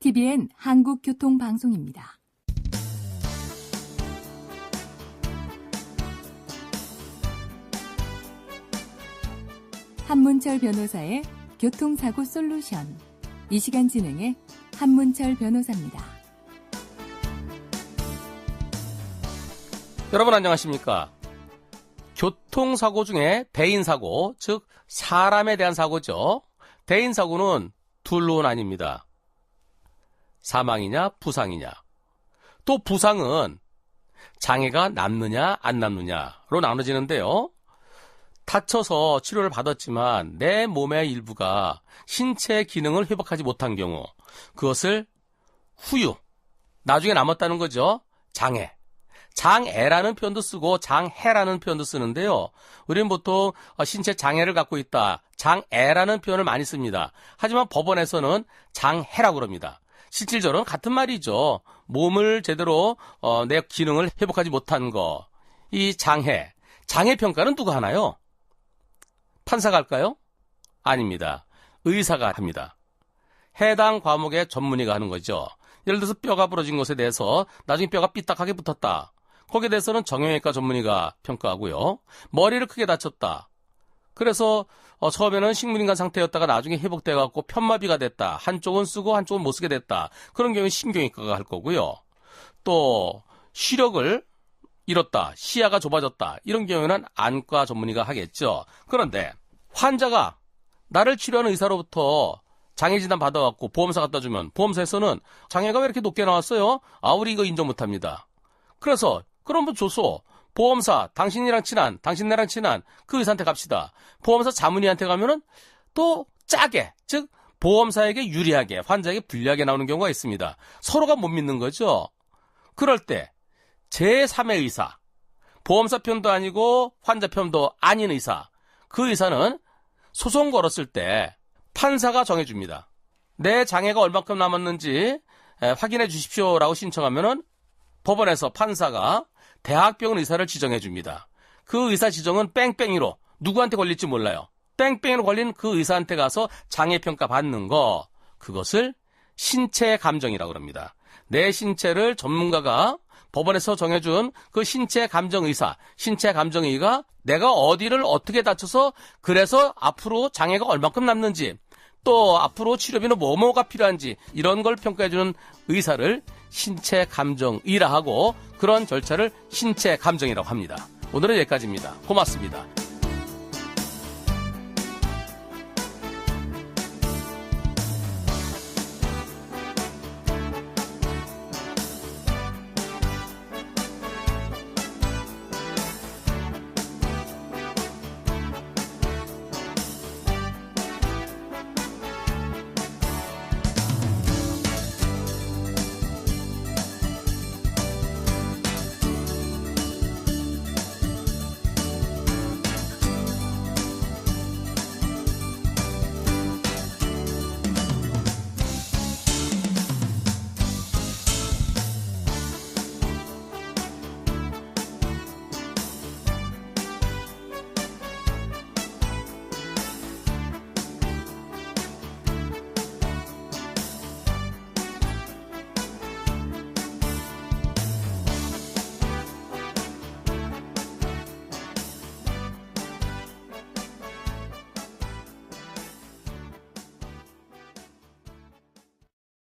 TBN 한국교통방송입니다. 한문철 변호사의 교통사고 솔루션. 이 시간 진행의 한문철 변호사입니다. 여러분 안녕하십니까? 교통사고 중에 대인사고, 즉 사람에 대한 사고죠. 대인사고는 둘로 나뉩니다. 사망이냐 부상이냐. 또 부상은 장애가 남느냐 안 남느냐로 나눠지는데요. 다쳐서 치료를 받았지만 내 몸의 일부가 신체 기능을 회복하지 못한 경우 그것을 후유 나중에 남았다는 거죠. 장애. 장애라는 표현도 쓰고 장해라는 표현도 쓰는데요. 우리는 보통 어, 신체 장애를 갖고 있다. 장애라는 표현을 많이 씁니다. 하지만 법원에서는 장해라고 그럽니다. 실질적으로는 같은 말이죠. 몸을 제대로 어, 내 기능을 회복하지 못한 거. 이 장애. 장애 평가는 누가 하나요? 판사가 할까요? 아닙니다. 의사가 합니다. 해당 과목의 전문의가 하는 거죠. 예를 들어서 뼈가 부러진 것에 대해서 나중에 뼈가 삐딱하게 붙었다. 거기에 대해서는 정형외과 전문의가 평가하고요. 머리를 크게 다쳤다. 그래서 어, 처음에는 식물인간 상태였다가 나중에 회복돼 갖고 편마비가 됐다. 한쪽은 쓰고 한쪽은 못 쓰게 됐다. 그런 경우에 신경외과가 할 거고요. 또 시력을 잃었다. 시야가 좁아졌다. 이런 경우에는 안과 전문의가 하겠죠. 그런데 환자가 나를 치료하는 의사로부터 장애 진단 받아갖고 보험사 갖다 주면 보험사에서는 장애가 왜 이렇게 높게 나왔어요? 아 우리 이거 인정 못합니다. 그래서 그럼 뭐 줘서 보험사 당신이랑 친한 당신네랑 친한 그 의사한테 갑시다. 보험사 자문의한테 가면은 또 짜게 즉 보험사에게 유리하게 환자에게 불리하게 나오는 경우가 있습니다. 서로가 못 믿는 거죠. 그럴 때 제3의 의사 보험사 편도 아니고 환자 편도 아닌 의사 그 의사는 소송 걸었을 때 판사가 정해줍니다. 내 장애가 얼마큼 남았는지 에, 확인해 주십시오라고 신청하면은 법원에서 판사가 대학병원 의사를 지정해 줍니다. 그 의사 지정은 뺑뺑이로 누구한테 걸릴지 몰라요. 뺑뺑이로 걸린 그 의사한테 가서 장애 평가 받는 거 그것을 신체 감정이라고 합니다. 내 신체를 전문가가 법원에서 정해준 그 신체 감정 의사, 신체 감정 의가 내가 어디를 어떻게 다쳐서 그래서 앞으로 장애가 얼마큼 남는지 또 앞으로 치료비는 뭐뭐가 필요한지 이런 걸 평가해주는 의사를 신체 감정의라 하고 그런 절차를 신체 감정이라고 합니다. 오늘은 여기까지입니다. 고맙습니다.